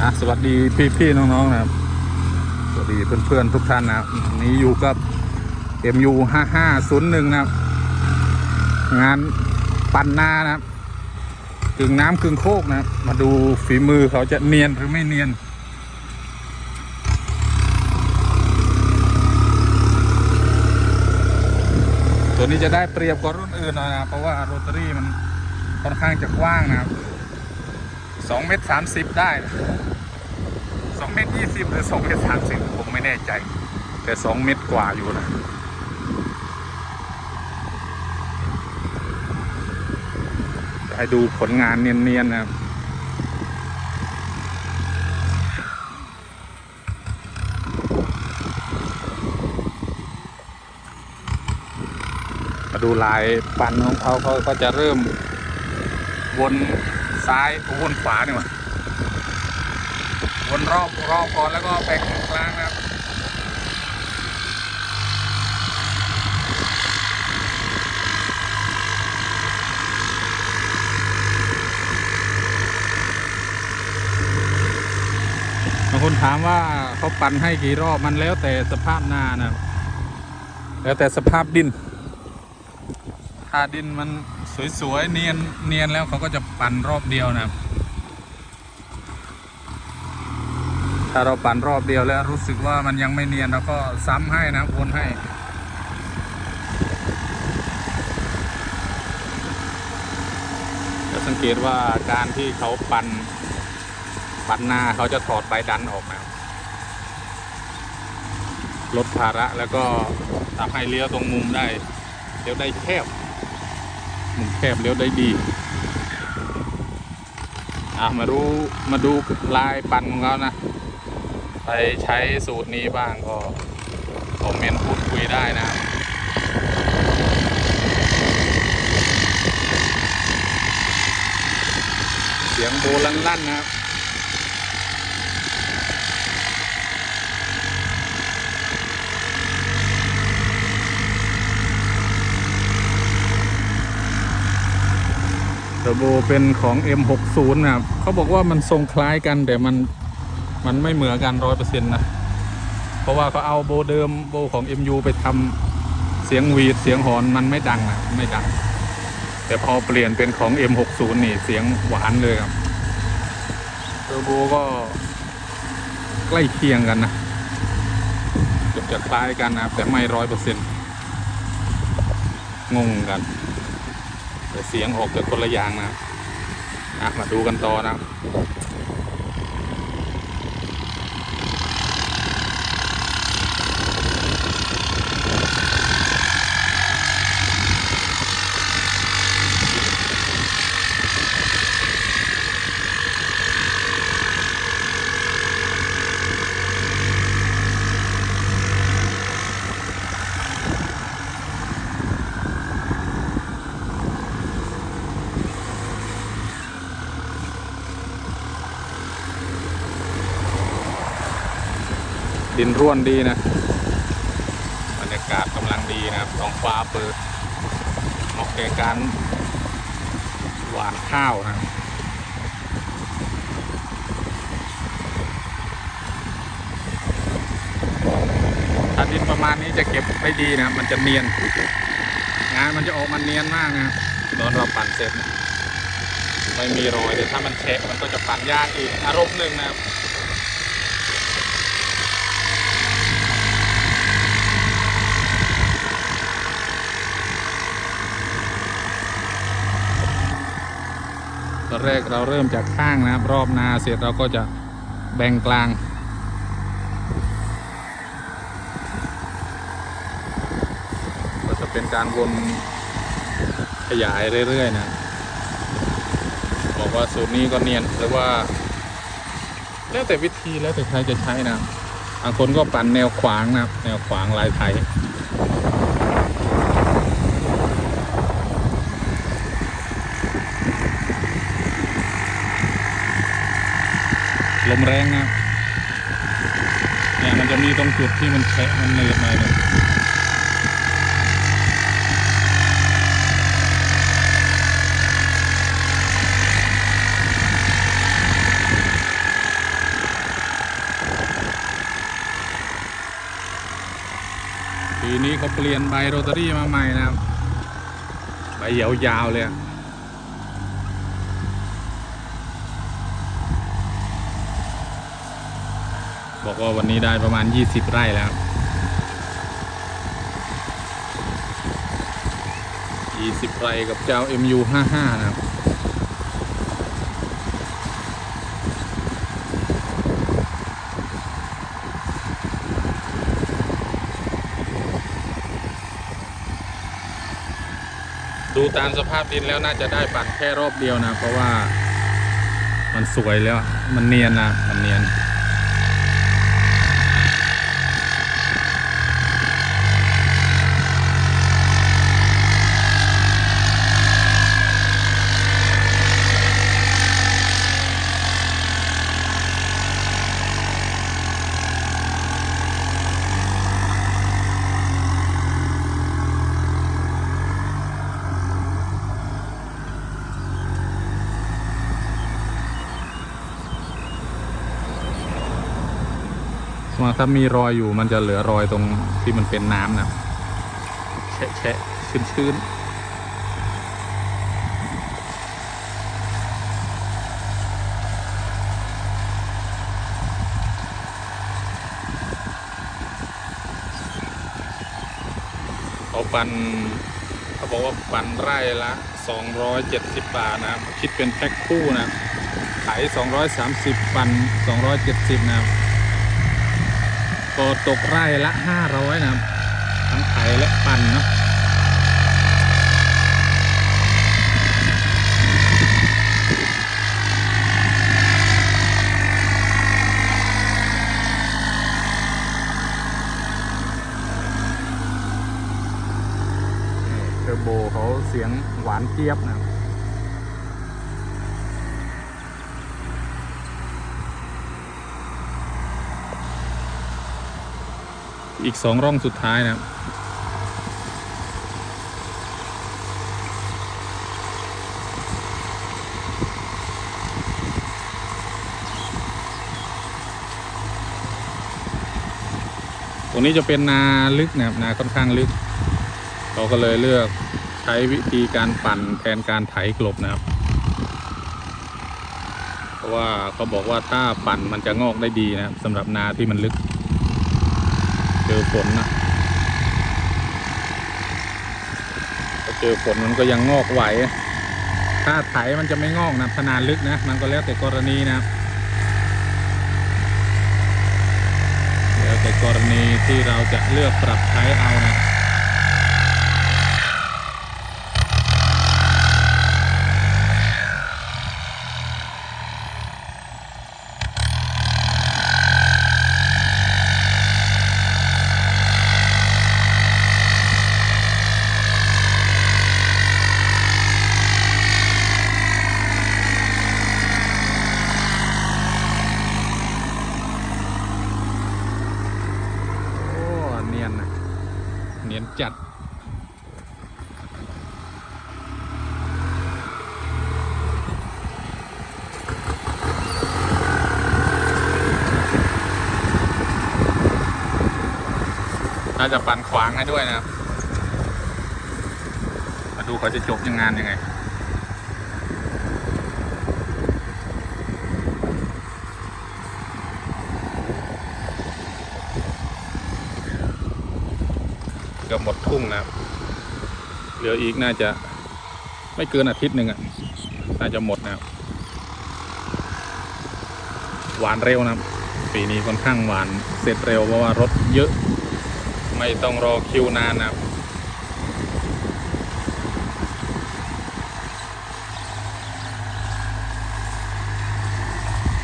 อะสวัสดีพี่ๆน้องๆนะครับ สวัสดีเพื่อนๆทุกท่านนะครับนี้อยู่กับ MU 5501 นะครับ งานปันนานะครับกึ่งน้ำกึ่งโคกนะครับ มาดูฝีมือเขาจะเนียนหรือไม่เนียนตัวนี้จะได้เปรียบกว่ารุ่นอื่นหน่อยนะเพราะว่าโรตารี่มันค่อนข้างจะกว้างนะครับสองเมตรสามสิบได้นะ องเมตรยี่สิบหรือสองเมตรสามสิบผมไม่แน่ใจ แต่สองเมตรกว่าอยู่นะให้ดูผลงานเนียนๆนะครับมาดูลายปันของเขาเขาก็จะเริ่มวนซ้ายวนขวาเนี่ย วนรอบรอบก่อนแล้วก็แบ่งกลางนะครับบางคนถามว่าเขาปั่นให้กี่รอบมันแล้วแต่สภาพนานะครับแล้วแต่สภาพดิน ถ้าดินมันสวยๆเนียนเนียนแล้วเขาก็จะปั่นรอบเดียวนะครับ ถ้าเราปั่นรอบเดียวแล้วรู้สึกว่ามันยังไม่เนียนเราก็ซ้ำให้นะวนให้จะสังเกตว่าการที่เขาปั่นปั่นหน้าเขาจะถอดใบดันออกนะลดภาระแล้วก็ทำให้เลี้ยวตรงมุมได้เลี้ยวได้แคบ มุมแคบเลี้ยวได้ดีอะมาดูมาดูลายปั่นของเขานะ ไปใช้สูตรนี้บ้างก็คอมเมนต์พูดคุยได้นะเสียงโบลั่นๆนะครับเทอร์โบเป็นของ M60 นะครับเขาบอกว่ามันทรงคล้ายกันแต่มัน มันไม่เหมือนกันร้อยเปอร์เซ็นต์นะ เพราะว่าเขาเอาโบเดิมโบของ MU ไปทำเสียงวีดเสียงหอนมันไม่ดังนะไม่ดัง แต่พอเปลี่ยนเป็นของ M60 นี่เสียงหวานเลยครับเทอร์โบก็ใกล้เคียงกันนะเกือบจะคล้ายกันนะครับ แต่ไม่ร้อยเปอร์เซ็นต์งงกันแต่เสียงออกจากคนละอย่างนะอะมาดูกันต่อนะ ดินร่วนดีนะบรรยากาศกำลังดีนะครับท้องฟ้าเปิดเหมาะแก่การหวานข้าวนะถ้าดินประมาณนี้จะเก็บได้ดีนะ มันจะเนียนงานมันจะออกมาเนียนมากนะตอนเราปั่นเสร็จ ไม่มีรอยแต่ถ้ามันแฉะมันก็จะปั่นยากอีกอารมณ์หนึ่งนะครับ อนแรกเราเริ่มจากข้างนะครับ รอบนาเสร็จเราก็จะแบ่งกลางก็จะเป็นการวนขยายเรื่อยๆนะบอกว่าสูตรนี้ก็เนียนหรือว่า แล้วแต่วิธีแล้วแต่ใครจะใช้นะบางคนก็ปั่นแนวขวางนะแนวขวางลายไทย ลมแรงนะเนี่ยมันจะมีตรงจุดที่มันแฉะมันเนิอหน่อยนึปีนี้เขาเปลี่ยนใบโรตารี่มาใหม่นะครับ ใบยาวๆเลยอะ บอกว่าวันนี้ได้ประมาณ 20 ไร่แล้ว 20 ไร่กับเจ้า MU 55 นะครับดูตามสภาพดินแล้วน่าจะได้ปั่นแค่รอบเดียวนะ เพราะว่ามันสวยแล้วมันเนียนนะ มันเนียน มาถ้ามีรอยอยู่มันจะเหลือรอยตรงที่มันเป็นน้ำนะแฉะแฉะชื้นชื้นเขาปันเขาบอกว่าปันไร่ละ 270 บาทนะครับ คิดเป็นแพ็คคู่นะขาย230 ปัน 270 นะครับ ก็ตกไร่ละ500นะครับ ทั้งไถและปั่นเนาะเทอร์โบเขาเสียงหวานเจี๊ยบนะครับ อีกสองร่องสุดท้ายนะครับตรงนี้จะเป็นนาลึกนะครับนาค่อนข้างลึก เราก็เลยเลือกใช้วิธีการปั่นแทนการไถกลบนะครับ เพราะว่าเขาบอกว่าถ้าปั่นมันจะงอกได้ดีนะครับสำหรับนาที่มันลึก อฝนนะพอเจอฝนมันก็ยังงอกไหว ถ้าไถมันจะไม่งอกนะขนาดลึกนะ มันก็แล้วแต่กรณีนะแล้วแต่กรณีที่เราจะเลือกปรับใช้เอานะ โอ้ เนียนนะ เนียนจัดาจะปั่นขวางให้ด้วยนะครับ มาดูเขาจะจบยังงานยังไงกือบหมดทุ่งนะเหลืออีกน่าจะไม่เกินอาทิตย์หนึ่งอะ น่าจะหมดนะครับ หวานเร็วนะครับ ปีนี้ค่อนข้างหวานเสร็จเร็วเพราะว่ารถเยอะ ไม่ต้องรอคิวนานนะ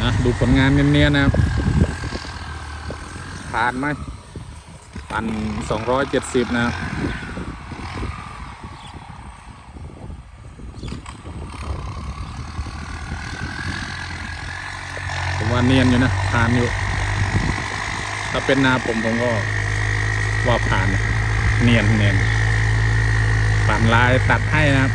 นะดูผลงานเนียนๆนะครับผ่านไหมปันสองร้อยเจ็ดสิบนะผมว่าเนียนอยู่นะผ่านอยู่ถ้าเป็นนาผมผมก็ ว่าผ่านเนียนเนียนปั่นลายตัดให้นะครับ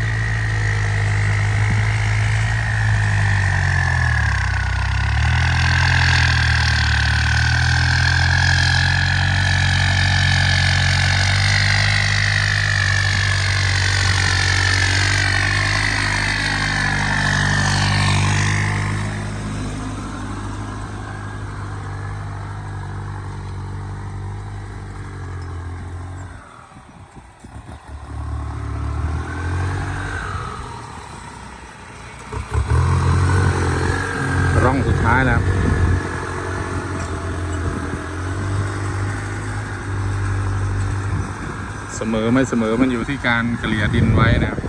เสมอไม่เสมอมันอยู่ที่การเกลี่ยดินไว้นะครับ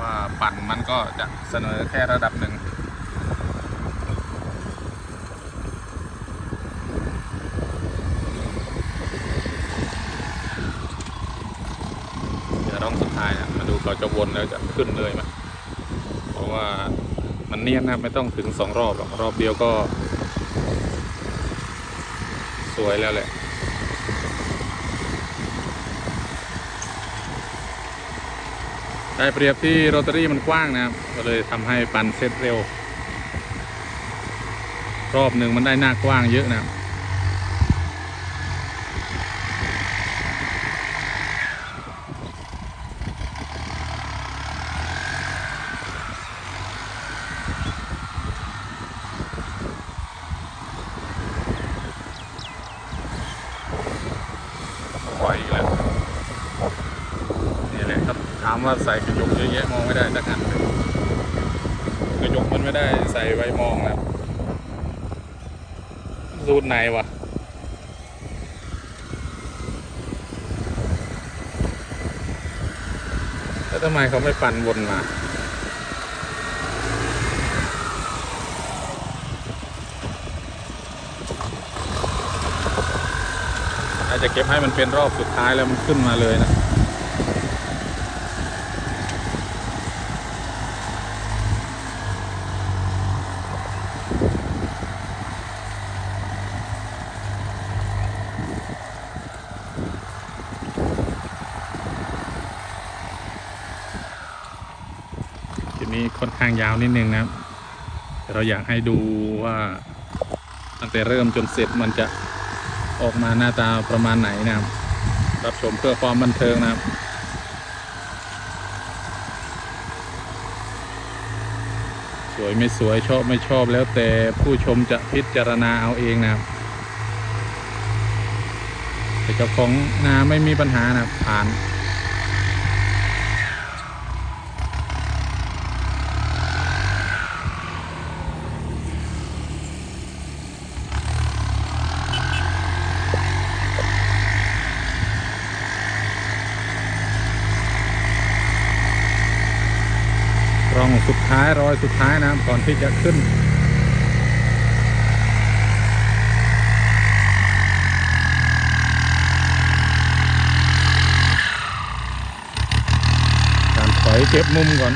ว่าปั่นมันก็จะเสนอแค่ระดับหนึ่งเดี๋ยวร่องสุดท้ายนะมาดูเขาจะวนแล้วจะขึ้นเลยไหมเพราะว่ามันเนียนนะไม่ต้องถึงสองรอบหรอกรอบเดียวก็ สวยแล้วแหละ ได้เปรียบที่โรตารี่มันกว้างนะครับ ก็เลยทำให้ปั่นเซตเร็ว รอบหนึ่งมันได้หน้ากว้างเยอะนะครับ ปล่อยอีกแล้ว นี่แหละครับถา มาใส่กระจกเยอะแยะมองไม่ได้สักอันเลยกระจกมันไม่ได้ใส่ไว้มองนะรูดไหนวะแล้วทำไมเขาไม่ปั่นวนมาอาจจะเก็บให้มันเป็นรอบสุดท้ายแล้วมันขึ้นมาเลยนะ นี้ค่อนข้างยาวนิดนึงนะครับแต่เราอยากให้ดูว่าตั้งแต่เริ่มจนเสร็จมันจะออกมาหน้าตาประมาณไหนนะครับ รับชมเพื่อความบันเทิงนะครับสวยไม่สวยชอบไม่ชอบแล้วแต่ผู้ชมจะพิจารณาเอาเองนะครับแต่เจ้าของนาไม่มีปัญหานะครับผ่าน ร่องสุดท้ายรอยสุดท้ายนะก่อนที่จะขึ้น การถอยเก็บมุมก่อน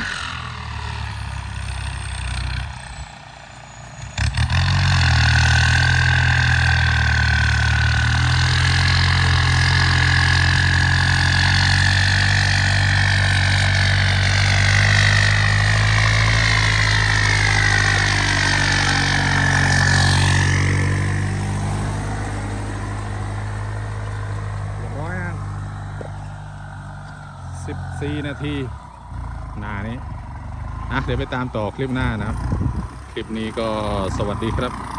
เรียบร้อยครับสิบสี่ นาทีหนานี้นะเดี๋ยวไปตามต่อคลิปหน้านะครับ คลิปนี้ก็สวัสดีครับ